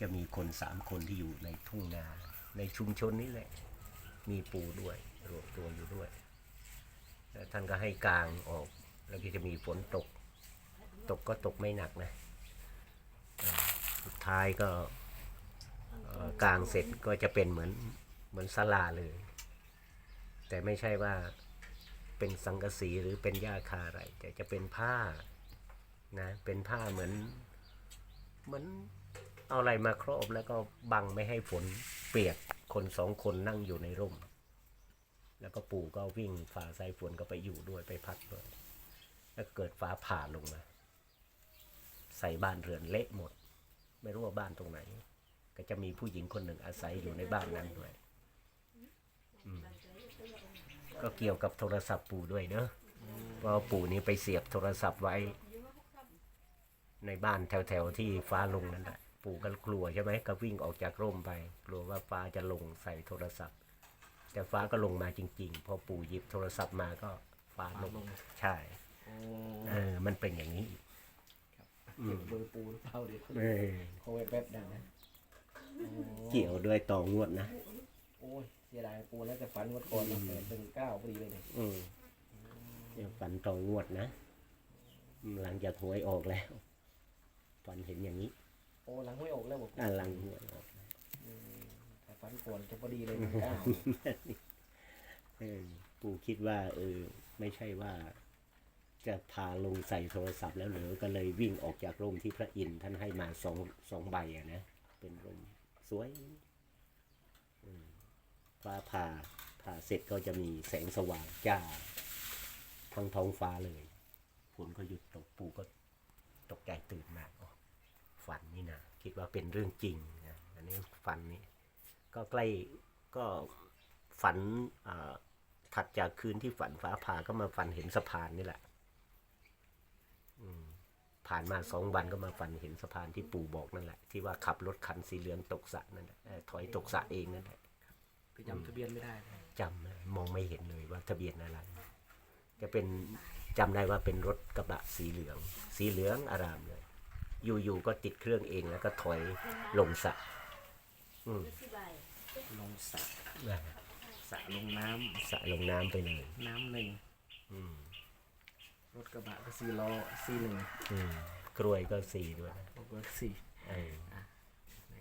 จะมีคนสามคนที่อยู่ในทุ่งนา ในชุมชนนี้แหละ มีปูด้วยรวมตัวอยู่ด้วยแล้วท่านก็ให้กลางออก แล้วก็จะมีฝนตก ตกก็ตกไม่หนักนะ สุดท้ายก็กลางเสร็จก็จะเป็นเหมือนเหมือนศาลาเลย แต่ไม่ใช่ว่าเป็นสังกะสีหรือเป็นหญ้าคาอะไร แต่จะเป็นผ้านะ เป็นผ้าเหมือนเหมือน เอาอะไรมาครอบแล้วก็บังไม่ให้ฝนเปียกคนสองคนนั่งอยู่ในร่ม แล้วก็ปู่ก็วิ่งฝ่าสายฝนก็ไปอยู่ด้วยไปพักด้วย แล้วเกิดฟ้าผ่าลงมา ใส่บ้านเรือนเละหมด ไม่รู้ว่าบ้านตรงไหน ก็จะมีผู้หญิงคนหนึ่งอาศัยอยู่ในบ้านนั้นด้วยก็เกี่ยวกับโทรศัพท์ปู่ด้วยเนอะเพราะปู่นี้ไปเสียบโทรศัพท์ไว้ ในบ้านแถวๆที่ฟ้าลงนั่นแหละ ปู่ก็กลัวใช่ไหมก็วิ่งออกจากร่มไป กลัวว่าฟ้าจะลงใส่โทรศัพท์ แต่ฟ้าก็ลงมาจริง ๆ พอปู่หยิบโทรศัพท์มาก็ฟ้าลงใช่โอ้เออมันเป็นอย่างนี้อืมเบอร์ปูหรือเปล่าเดี๋ยวเออเขาไว้แป๊บดังนะโอ้เกี่ยวด้วยต่องวดนะโอ้ยเสียดายปูแล้วจะฝันงวดก่อนมาแปดหนึ่งเก้าพอดีเลยเนี่ยอืมเดี๋ยวฝันต่องวดนะอืมหลังจากหวยออกแล้วฝันเห็นอย่างนี้โอ้หลังไม่ออกแล้วบอกอ่าหลังหวยออกแต่ฝันก่อนจะพอดีเลยหนึ่งเก้าเออปู่คิดว่า เออ ไม่ใช่ว่า จะพาลงใส่โทรศัพท์แล้วเหรือก็เลยวิ่งออกจากร่มที่พระอินทร์ท่านให้มาสองสองใบอะนะ เป็นร่มสวยอืมฟ้าผ่าผ่าเสร็จก็จะมีแสงสว่างจ้าทั้งท้องฟ้าเลยฝนก็หยุดตกปู่ก็ตกใจตื่นมาอ๋อฝันนี่นะ คิดว่าเป็นเรื่องจริงนะอันนี้ฝันนี่ก็ใกล้ก็ฝันอ่าถัดจากคืนที่ฝันฟ้าผ่าก็มาฝันเห็นสะพานนี่แหละผ่านมาสองวันก็มาฝันเห็นสะพานที่ปู่บอกนั่นแหละ ที่ว่าขับรถคันสีเหลืองตกสระนั่นแหละเอ่อถอยตกสระเองนั่นแหละคือจำทะเบียนไม่ได้เลยจำนะมองไม่เห็นเลยว่าทะเบียนอะไรจะเป็นจำได้ว่าเป็นรถกระบะสีเหลือง สีเหลืองอารามเลย อยู่ๆก็ติดเครื่องเองแล้วก็ถอยลงสระอืมลงสระอ่าสระลงน้ำสระลงน้ำไปเลยน้ำหนึ่งอืมรถกระบะก็สี่ล้อสี่หนึ่งอืมกลวยก็สีด้วยนะรถก็สี่เออนะ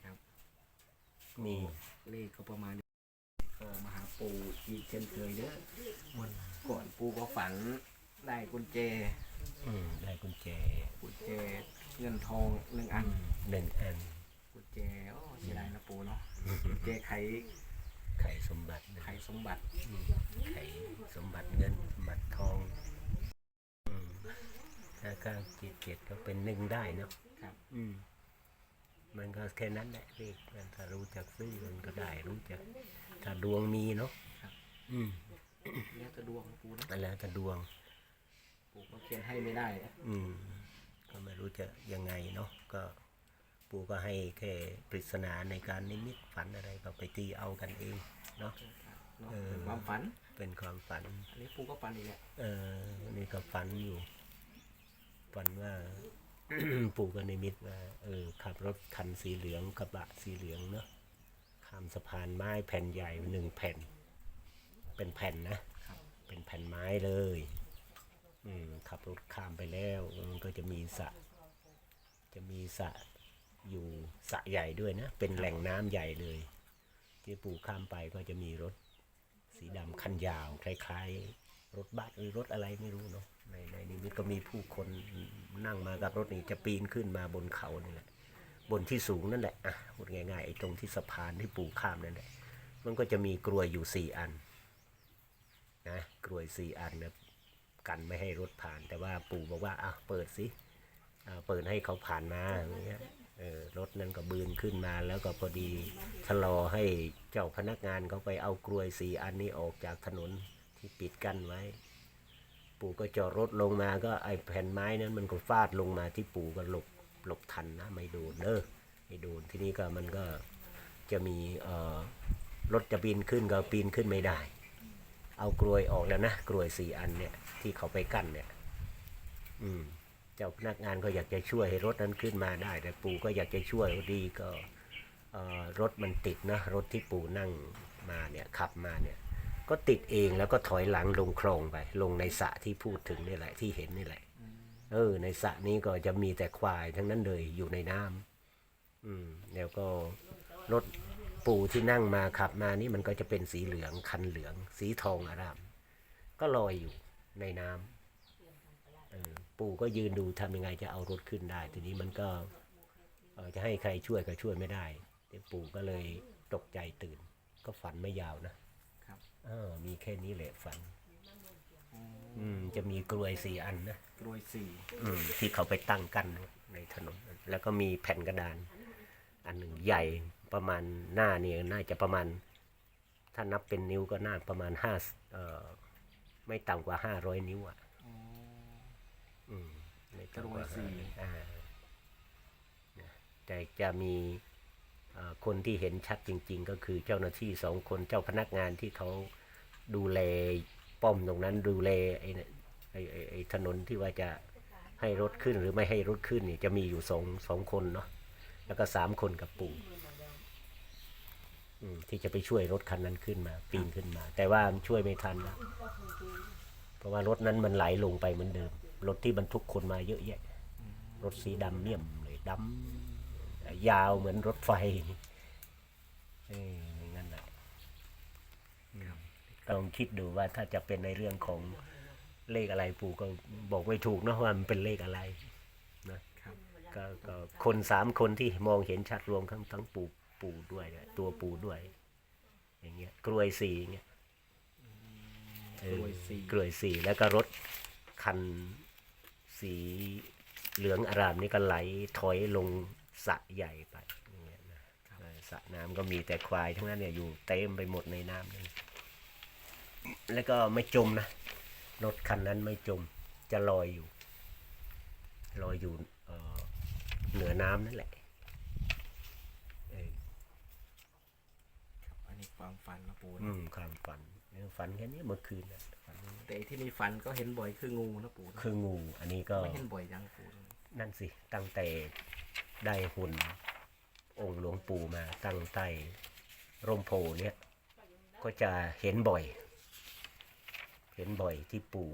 ครับมีเลขก็ประมาณนี้ก็มาหาปูอีกเช่นเคยเด้อวันก่อนปูก็ฝันได้กุญแจ อืมได้กุญแจกุญแจเงินทองหนึ่งอันหนึ่งอันกุญแจโอ้เสียดายนะปูเนาะกุญแจไขไข่สมบัตินะไขสมบัติไข่สมบัติเงินสมบัติทองอืมถ้าก้าเจ็ดเจ็ดก็เป็นหนึ่งได้เนอะครับ อืมมันก็แค่นั้นแหละเลขมันถ้ารู้จักซื้อมันก็ได้รู้จักถ้าดวงมีเนาะอืมแล้วจะดวงปูนะนั่นแหละถ้าดวง ปูก็เขียนให้ไม่ได้อืม ก็ไม่รู้จะยังไงเนาะก็ปู่ก็ให้แค่ปริศนาในการนิมิตฝันอะไรก็ไปตีเอากันเองเนาะ เนาะเออ เป็นความฝัน เป็นความฝัน อันนี้ปูก็ฝันอีกแหละเออนี่ก็ฝันอยู่ ฝันว่า ปู่กับนิมิตว่า เออ ขับรถคันสีเหลืองกระบะสีเหลืองเนาะข้ามสะพานไม้แผ่นใหญ่หนึ่งแผ่น เป็นแผ่นนะเป็นแผ่นไม้เลย อืมขับรถข้ามไปแล้วมันก็จะมีสระจะมีสระอยู่สระใหญ่ด้วยนะ เป็นแหล่งน้ำใหญ่เลย ที่ปู่ข้ามไปก็จะมีรถสีดำคันยาวคล้ายๆ รถบัสหรือรถอะไรไม่รู้เนาะในในนี้มันก็มีผู้คนนั่งมากับรถนี่จะปีนขึ้นมาบนเขานี่แหละบนที่สูงนั่นแหละอะพูดง่ายๆไอ้ตรงที่สะพานที่ปูข้ามนั่นแหละมันก็จะมีกลวยอยู่สี่อันนะกลวยสี่อันนะ กันไม่ให้รถผ่าน แต่ว่าปู่บอกว่าอะเปิดสิอ่าเปิดให้เขาผ่านมาอย่างเงี้ยเออรถนั้นก็บืนขึ้นมาแล้วก็พอดีชะลอให้เจ้าพนักงานเขาไปเอากลวยสีอันนี้ออกจากถนนที่ปิดกั้นไว้ ปู่ก็จอดรถลงมาก็ไอแผ่นไม้นั้นมันก็ฟาดลงมาที่ปู่ก็หลบหลบทันนะไม่โดนเนอะไม่โดนทีนี้ก็มันก็จะมีเอ่อรถจะปีนขึ้นก็ปีนขึ้นไม่ได้ เอากลวยออกแล้วนะกลวยสี่อันเนี่ยที่เขาไปกั้นเนี่ย อืม เจ้าพนักงานก็อยากจะช่วยให้รถนั้นขึ้นมาได้ แต่ปู่ก็อยากจะช่วยพอดีก็เอ่อรถมันติดนะรถที่ปู่นั่งมาเนี่ยขับมาเนี่ย ก็ติดเองแล้วก็ถอยหลังลงคลองไป ลงในสระที่พูดถึงนี่แหละที่เห็นนี่แหละ เออ ในสระนี้ก็จะมีแต่ควายทั้งนั้นเลยอยู่ในน้ำอืมแล้วก็รถ ปู่ที่นั่งมาขับมานี่มันก็จะเป็นสีเหลืองคันเหลือง สีทองอาราม ก็ลอยอยู่ในน้ำเออปู่ก็ยืนดูทำยังไงจะเอารถขึ้นได้ ทีนี้มันก็เอ่อจะให้ใครช่วยก็ช่วยไม่ได้เดี๋ยวปู่ก็เลยตกใจตื่น ก็ฝันไม่ยาวนะครับเออมีแค่นี้แหละฝันอืมจะมีกลวยสี่อันนะกรวยสี่อืมที่เขาไปตั้งกันในถนน แล้วก็มีแผ่นกระดาน อันหนึ่งใหญ่ ประมาณหน้าเนี่ยน่าจะประมาณ ถ้านับเป็นนิ้วก็น่าประมาณห้าเอ่อไม่ต่ำกว่าห้าร้อยนิ้วอะอ๋ออืมไม่ต่ำกว่ากลวยสี่อ่านะแต่จะมีเอ่อคนที่เห็นชัดจริง ๆ ก็คือเจ้าหน้าที่สองคนเจ้าพนักงานที่เขาดูแลป้อมตรงนั้นดูแลไอ้เนี่ยไอ้ไอ้ไอ้ถนนที่ว่าจะให้รถขึ้นหรือไม่ให้รถขึ้นเนี่ยจะมีอยู่สองสองคนเนาะแล้วก็สามคนกับปู่อืม ที่จะไปช่วยรถคันนั้นขึ้นมา ปีนขึ้นมา แต่ว่าช่วยไม่ทันนะเพราะว่ารถนั้นมันไหลลงไปเหมือนเดิม รถที่บรรทุกคนมาเยอะแยะ รถสีดำเนี่ยมเลยดำยาวเหมือนรถไฟเอออย่างนั้นแหละลองคิดดูว่าถ้าจะเป็นในเรื่องของเลขอะไรปู่ก็บอกไม่ถูกเนอะว่ามันเป็นเลขอะไรนะครับก็ก็คนสามคนที่มองเห็นชัดรวมทั้งทั้งปู่ ปู่ด้วยเนี่ยตัวปู่ด้วย อย่างเงี้ยกลวยสีอย่างเงี้ยเออกรวยสี่กลวยสีแล้วก็รถคันสีเหลืองอารามนี่ก็ไหลถอยลงสระใหญ่ไปอย่างเงี้ยนะเออสระน้ำก็มีแต่ควายทั้งนั้นเนี่ยอยู่เต็มไปหมดในน้ำนี่แล้วก็ไม่จมนะรถคันนั้นไม่จมจะลอยอยู่ลอยอยู่เอ่อเหนือน้ำนั่นแหละเออ อันนี้ ความฝันนะปู่อืนะมความฝันเออฝันแค่นี้เมื่อคืนนะฝันแต่ที่มีฝันก็เห็นบ่อยคืองูนะปู่นะคืองู อันนี้ก็ ไม่เห็นบ่อยยังปู่นะนั่นสิ ตั้งแต่ได้หุ่น องค์หลวงปู่มาตั้งใต้ร่มโพเนี่ย ก็จะเห็นบ่อย เห็นบ่อยที่ปู่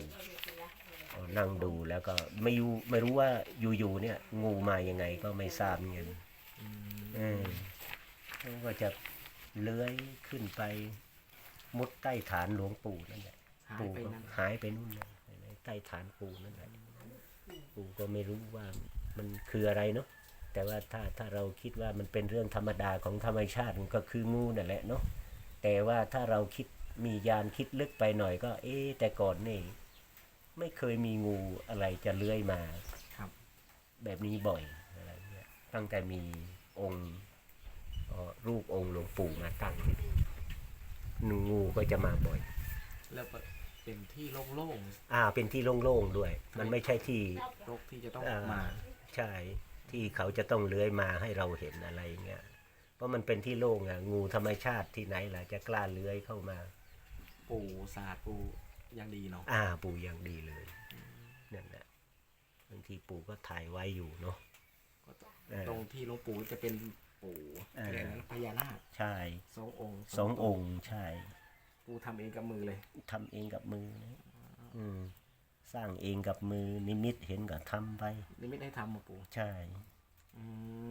เอ่อนั่งดูแล้วก็ไม่รู้ไม่รู้ว่าอยู่ๆเนี่ย งูมายังไงก็ไม่ทราบเงี้ยอืมเออแล้วก็จะ เลื้อยขึ้นไปมุดใต้ฐานหลวงปู่นั่นแหละหายปู่ไปก็นั่นหายไปนู่นเลยในใต้ฐานปู่นั่นแหละปู่ก็ไม่รู้ว่ามันคืออะไรเนาะแต่ว่าถ้าถ้าเราคิดว่ามันเป็นเรื่องธรรมดาของธรรมชาติมันก็คืองูนั่นแหละเนาะแต่ว่าถ้าเราคิดมียานคิดลึกไปหน่อยก็ เอ๊ะแต่ก่อนนี่ ไม่เคยมีงูอะไรจะเลื้อยมาครับ แบบนี้บ่อยอะไรเงี้ยตั้งแต่มีองค์เอ่อ รูปองค์หลวงปู่มาตั้งเนี่ยงูก็จะมาบ่อย แล้วก็เป็นที่โล่งอ่า เป็นที่โล่งๆด้วย มันไม่ใช่ที่ๆรกที่จะต้องอ่ามาใช่ ที่เขาจะต้องเลื้อยมาให้เราเห็นอะไรเงี้ย เพราะมันเป็นที่โล่งอะ งูธรรมชาติที่ไหนล่ะจะกล้าเลื้อยเข้ามา ปู่ศาสตร์ปู่ยังดีเนาะอ่า ปู่อย่างดีเลยนั่นแหละ บางทีปู่ก็ถ่ายไว้อยู่เนาะ ก็ตเออตรงที่หลวงปู่จะเป็น ปู่เออแค่นั้นพญานาคใช่สององค์สององค์ใช่ปู่ทำเองกับมือเลยทำเองกับมือนะอืม สร้างเองกับมือนิมิตเห็นก็ทำไปนี่ไม่ได้ทำมาปู่ใช่ อื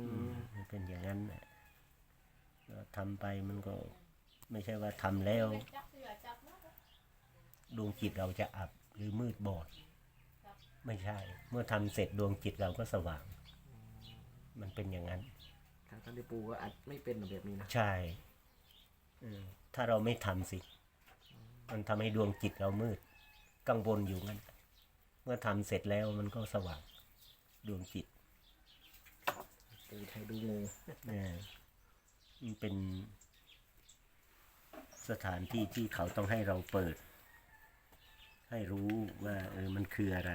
อืมมมันเป็นอย่างนั้นน่ะก็ทำไปมันก็ ไม่ใช่ว่าทำแล้ว ดวงจิตเราจะอับหรือมืดบอด ไม่ใช่ เมื่อทำเสร็จดวงจิตเราก็สว่าง มันเป็นอย่างนั้น ทางท่านที่ปู่ก็อาจไม่เป็นแบบนี้นะใช่อืมถ้าเราไม่ทำสิ มันทำให้ดวงจิตเรามืด กังวลอยู่งั้น เมื่อทำเสร็จแล้วมันก็สว่างดวงจิตปู่ไทยดูงูเนี่ยมันเป็น สถานที่ที่เขาต้องให้เราเปิด ให้รู้ว่า เออมันคืออะไร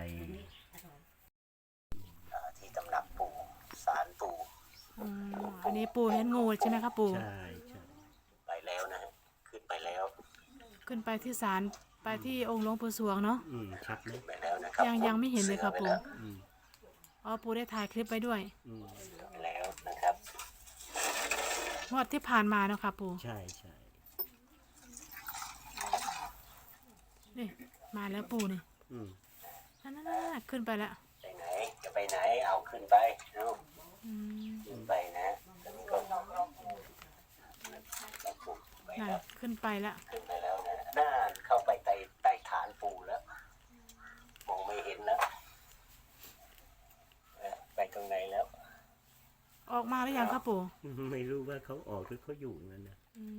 ที่ตำหนักปู่สารปู่ อืมอันนี้ปูเห็นงูใช่ไหมครับปูใช่ใช่ไปแล้วนะฮะขึ้นไปแล้วขึ้นไปที่ศาลไปที่องค์หลวงปู่สวงเนาะ อืมชัดไหมไปแล้วนะครับยังยังไม่เห็นเลยครับปูอืมอ๋อปูได้ถ่ายคลิปไปด้วยอืมแล้วนะครับ งวดที่ผ่านมาเนาะค่ะปู่ ใช่ใช่นี่มาแล้วปู่นี่อืมนั่นนั่นนั่นขึ้นไปแล้วไปไหนจะไปไหนเอาขึ้นไปเอา อืมขึ้นไปนะแล้วมันก็ปูไปนั่นแล้วขึ้นไปแล้วขึ้นไปแล้วนะน่าเข้าไปใต้ใต้ฐานปูแล้วมองไม่เห็นแล้วเออไปตรงไหนแล้ว ออกมาหรือยังครับปู่ ไม่รู้ว่าเขาออกหรือเขาอยู่นั่นนะอืม